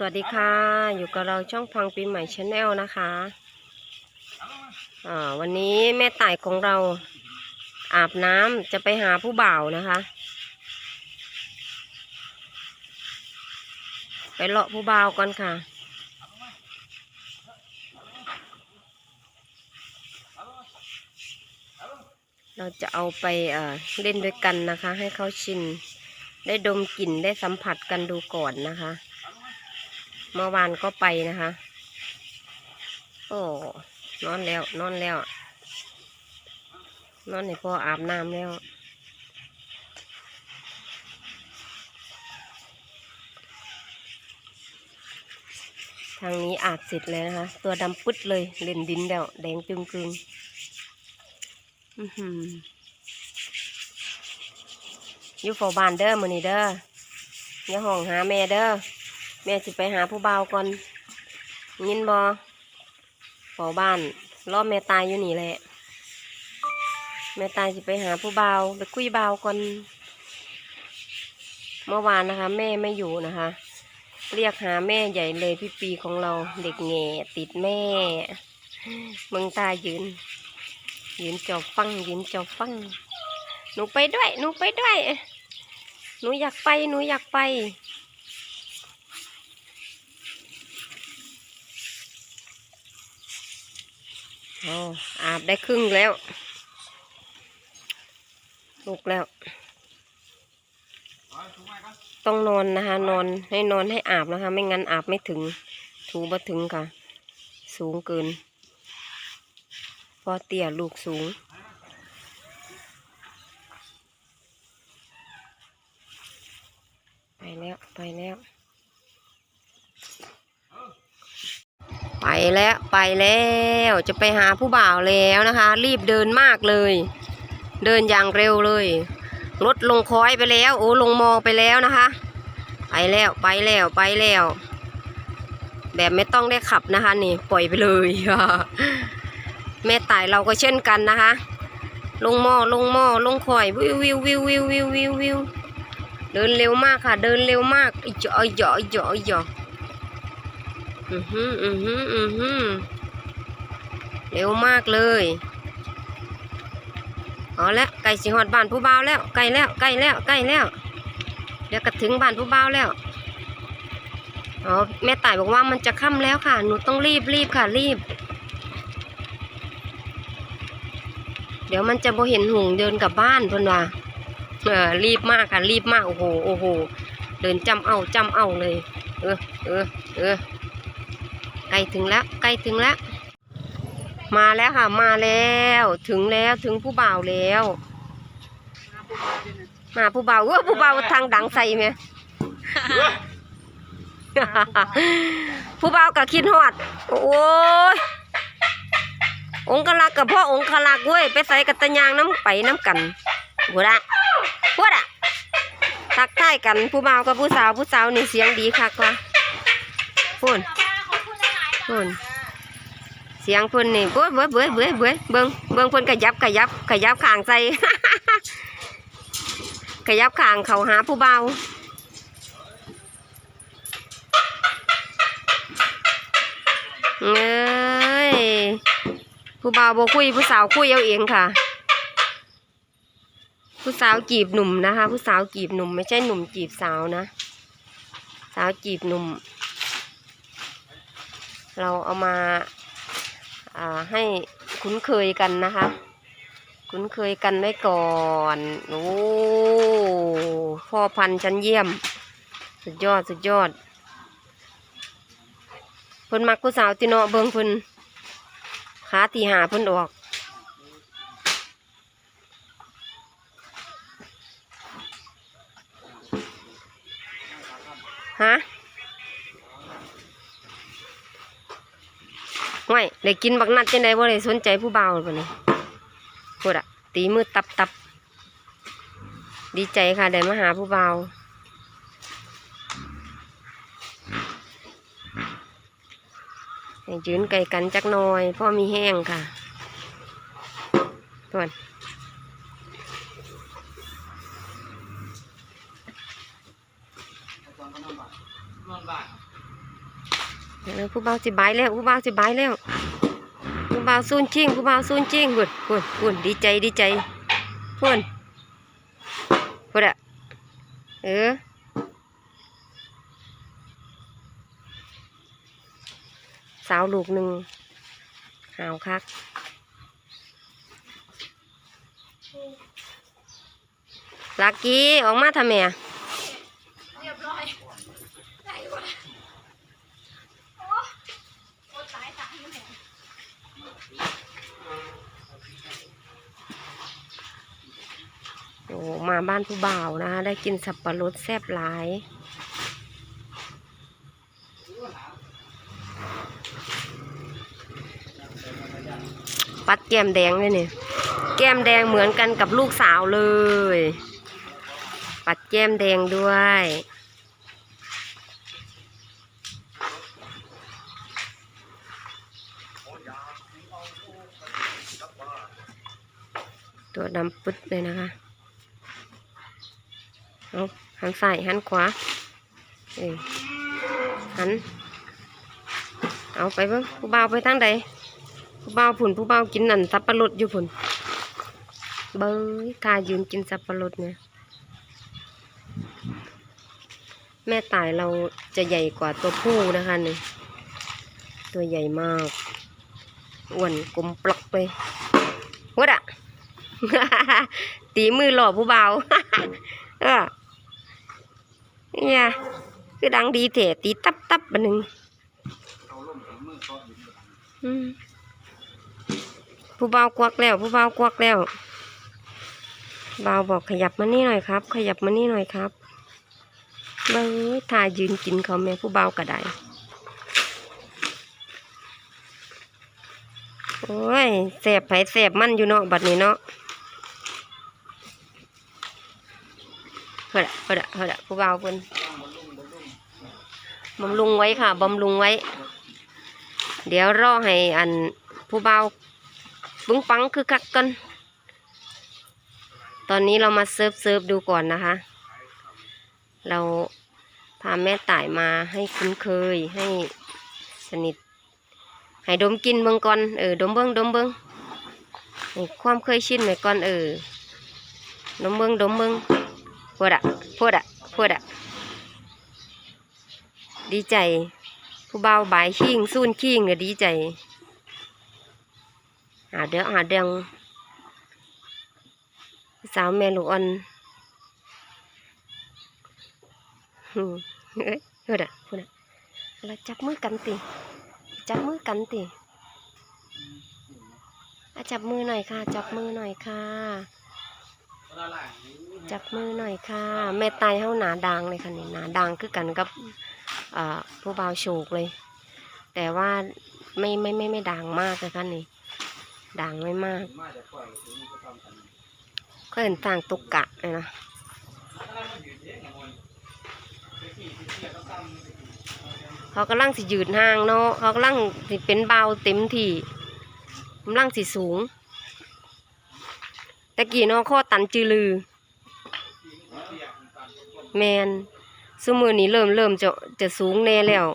สวัสดีค่ะ อยู่กับเราช่องฟังปีใหม่ชาแนลนะคะอ่าวันนี้แม่ต่ายของเราอาบน้ำจะไปหาผู้บ่าวนะคะ ไปเลาะผู้บ่าวก่อนค่ะ เราจะเอาไปเอ่อเล่นด้วยกันนะคะ ให้เขาชิน ได้ดมกลิ่นได้สัมผัสกันดูก่อนนะคะ เมื่อวานก็ไปนะคะ โอ้นอนแล้ว นอนแล้ว นอนให้พ่ออาบน้ำแล้วทางนี้อาบเสร็จแล้วนะคะ ตัวดำปึ๊ดเลยเล่นดินแล้ว แดงจึงกึงๆอือือยู่ฝ้าบ้านเด้อมือนี้เด้ออย่าห้องหาแม่เด้อ แม่สิไปหาผู้บ่าวก่อน ยินบอเฝ้าบ้านรอบแม่ตายอยู่นี่แหละ แม่ตายสิไปหาผู้บ่าวไปคุยบ่าวก่อน เมื่อวานนะคะ แม่ไม่อยู่นะคะ เรียกหาแม่ใหญ่เลยพี่ปีของเราเด็กแง่ติดแม่เมืองตายืน ยืนจอบฟังยืนจอบฟังหนูไปด้วย หนูไปด้วย หนูอยากไป หนูอยากไป โอ้อาบได้ครึ่งแล้ว ลุกแล้ว ต้องนอนนะคะ นอนให้นอนให้อาบนะคะ ไม่งั้นอาบไม่ถึง ถูบ่ถึงค่ะ สูงเกิน พอเตี้ยลูกสูง ไปแล้ว ไปแล้ว ไป แล้วไปแล้วจะไปหาผู้บ่าวแล้วนะคะ รีบเดินมากเลย เดินอย่างเร็วเลยรถลงคอยไปแล้ว โอ้ลงมอไปแล้วนะคะ ไปแล้วไปแล้วไปแล้ว แบบไม่ต้องได้ขับนะคะ นี่ปล่อยไปเลยแม่ตายเราก็เช่นกันนะคะ ลงมอลงมอลงคอยวิววิววิววิววิววิววิวเดินเร็วมากค่ะ เดินเร็วมากอีจ่ออีจ่ออีจ่ออีจ่อ อือหืออือหืออือหือเร็วมากเลยเอาละไก่สิหอดบ้านผู้บ่าวแล้วไก่แล้วไก่แล้วไก่แล้ว เดี๋ยวก็ถึงบ้านผู้บ่าวแล้วอ๋อแม่ต่ายบอกว่ามันจะค่ำแล้วค่ะ หนูต้องรีบรีบค่ะรีบ เดี๋ยวมันจะบ่เห็นหุงเดินกลับบ้านเพิ่นว่าเออรีบมากค่ะรีบมากโอ้โหโอ้โหเดินจำเอาจำเอาเลย เออเออเออ ใกล้ถึงแล้วใกล้ถึงแล้ว มาแล้วค่ะมาแล้ว ถึงแล้วถึงผู้บ่าวแล้ว มาผู้บ่าวเออผู้บ่าวทางดังใส่ไหมผู้บ่าวก็คิดฮอด โอ้ยองค์กลักกับพ่อองค์กลักเว้ยไปใส่กัตะยางน้ำไปน้ำกันพูดอะพูดอะทักทายกันผู้บ่าวกับผู้สาวผู้สาวนี่เสียงดีคักว่ะพูด พุ่นเสียงพุ่นนี่เบ้ยเบ้ยเบ้ยเบ้ยเบ้ยเบิ้งเบิ้งพุ่นขยับขยับขยับขางใส่ขยับขางเขาหาผู้เบาเอ้ยผู้เบาบคุยผู้สาวคุยเอาเองค่ะ ผู้สาวจีบหนุ่มนะคะ ผู้สาวจีบหนุ่ม ไม่ใช่หนุ่มจีบสาวนะ สาวจีบหนุ่ม เราเอามาอาให้คุ้นเคยกันนะคะ คุ้นเคยกันไว้ก่อนโอ้พ่อพันธุ์ชั้นเยี่ยม สุดยอดสุดยอดเพิ่นมักผู้สาวติเนาะเบิ่งเพิ่นขาตีหาเพิ่นออก ได้กินบักนัดจังไดบ่ได้สนใจผู้บ่าวปะนี่พูดอะตีมือตับตับดีใจค่ะได้มาหาผู้บ่าวยืนไกลกันจักน่อยพ่อมีแห้งค่ะทวนเออผู้บ่าวสิบายแล้วผู้บ่าวสิบายแล้ว ผู้บ่าวซูนชิงผู้บ่าวซูนชิงพุ่นพุ่นพุ่นดีใจดีใจพุ่นพุ่นอะเออสาวลูกหนึ่งหาวคักลักกี้ออกมาทำไมอะ เรียบร้อยไหนวะโอ้โอ้ตายตายอยู่ไหน โอ้ มาบ้านผู้บ่าวนะคะ ได้กินสับปะรดแซ่บหลาย ปัดแก้มแดงเลยเนี่ยแก้มแดงเหมือนกันกับลูกสาวเลย ปัดแก้มแดงด้วยตัวดำปึ๊ดเลยนะคะ เอาหันซ้ายหันขวาเอ้ยหัน เอาไปเบิ่งผู้บ่าวไปทางใดผู้บ่าวผุนผู้บ่าวกินนั่นสับปะรดอยู่ผุนเบ้ยทายืนกินสับปะรดเนี่ยแม่ตายเราจะใหญ่กว่าตัวผู้นะคะนี่ตัวใหญ่มากอ้วนกลมปลอกไปวัดอะตีมือหล่อผู้เบา เออเนี่ยคือดังดีเถะตีตับตับบันหนึ่งอืมผู้เบากวักแล้ว ผู้เบากวักแล้วเบาบอกขยับมานี่หน่อยครับ ขยับมานี่หน่อยครับเบ้ยทายืนกินเขาแม่ผู้เบากระไดโอ้ยแสบไผแสบมั่นอยู่เนาะบัดนี้เนาะ เฮ้ยเฮ้ยเฮ้ยผู้บ่าวเพิ่นบำรุงไว้ค่ะบำรุงไว้ เดี๋ยวรอให้อันผู้บ่าวปึ้งปังคือคักกัน ตอนนี้เรามาเซิร์ฟเซิร์ฟดูก่อนนะคะ เราพาแม่ต่ายมาให้คุ้นเคยให้สนิท ให้ดมกินเบิ่งก่อนเออดมเบิ่งดมเบิ่งความเคยชินไว้ก่อนเออดมเบิ่งดมเบิ่ง พูดอะพูดอะพูดอะดีใจ ผู้เบาบายขิงซูนขิงก็ดีใจหาเดือหาเดืองสาวแม่ลูกอ่อนหืมเอ้ยพูดอะพูดอะเราจับมือกันติจับมือกันติอะจับมือหน่อยค่ะ จับมือหน่อยค่ะ จับมือหน่อยค่ะ แม่ตายเฮาหนาดังเลยค่ะนี่หนาดังคือกันกับอ่าผู้บ่าวโฉกเลย แต่ว่าไม่ไม่ไม่ไม่ดังมากนะคะนี่ดังไม่มากก็เห็นต่างตุกกะเลยนะเขากำลังสิยืดห่างเนาะเขากำลังสิเป็นเบาเต็มที่กำลังสิสูง ตะกี้เนาะข้อตันจือลือ แมนสมือนี้เริ่มเริ่มจะจะสูงแน่แล้ว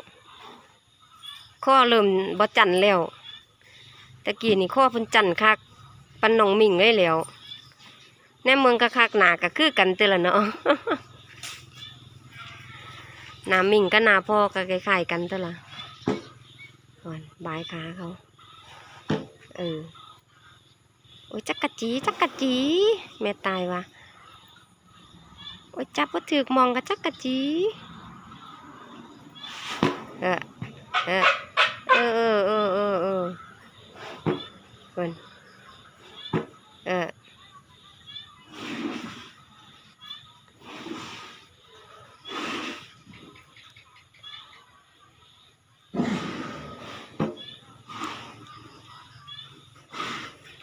ข้อเริ่มบ่จันแล้วตะกี้นี่ข้อพิ่นจันคักปันนองมิ่งไว้แล้วในเมืองกะคักหนาก็คือกันเตละเนาะหนามิ่งก็นาพ่อก็คล้ายๆกันเตละก่อนบายขาเขา เออ อ้ยจักกะจีจักกะจีแม่ตายว่ะโอ้ยจับก็ถือมองกระจักกะจีเออเออเออเออเออเออเออเพิ่นเออ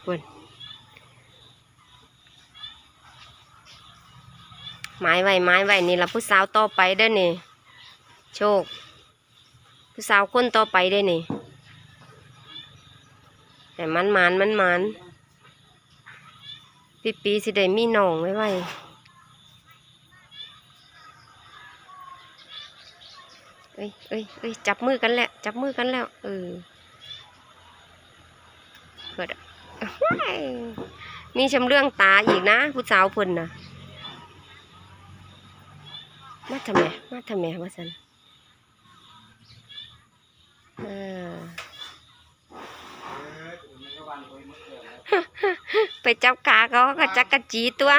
เพิ่น ไม้ไว้ไม้ไว้นี่ละผู้สาวต่อไปเด้นี่ โชค ผู้สาวคนต่อไปเด้นี่แต่มันหมานมันมานปีปีสิได้มีหนองไว้ไว้เอ้ยเอ้ยเอ้ยจับมือกันแล้วจับมือกันแล้ว เออเกิดมีชำเรื่องตาอีกนะ ผู้สาวเพิ่นนะ มาทำไมมาทำไมวะสันเออไปจับขาเขาก็จักกะจีตัว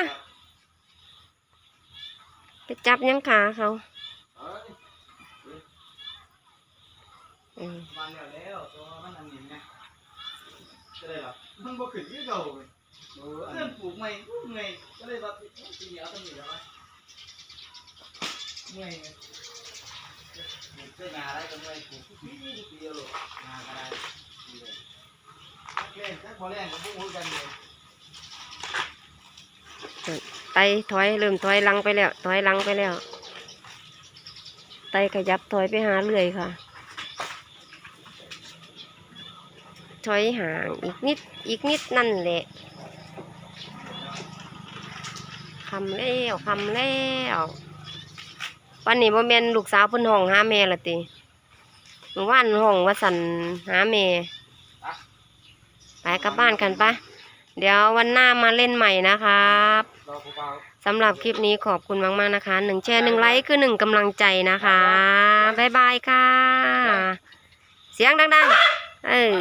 ไปจับยังขาเขาอืมมันแล้วแล้วตัวมันอันนี้ไงก็เลยแบบมันบ่ขึ้นคือเก่าเว้ยเพื่อนปลูกใหม่ปลูกใหม่ก็เลยแบบปีเดียวต้องมีแล้ววะ เมื่อยไงปลูกเสื้อหนาอะไรก็เมื่อยปลูกทุกปีทุกปีเอาลูกหนาก็ได้ดีเลยจักเล่นจักบ่เล่นก็บ่รู้กันเลยไตถอยเริ่มถอยหลังไปแล้ว ถอยหลังไปแล้ว ไตขยับถอยไปหาเรื่อยค่ะ ถอยห่างอีกนิดอีกนิดนั่นแหละคำแล้วคำแล้ว วันนี้บ่แม่นลูกสาวเพิ่นห้องหาแม่ละติเมื่อวานห้องว่าสันหาแม่ไปกลับบ้านกันปะเดี๋ยววันหน้ามาเล่นใหม่นะครับรอผู้เบาสำหรับคลิปนี้ขอบคุณมากๆนะคะหนึ่งแชร์หนึ่งไลค์คือหนึ่งกำลังใจนะคะบ๊ายบายค่ะ เสียงดังๆเออ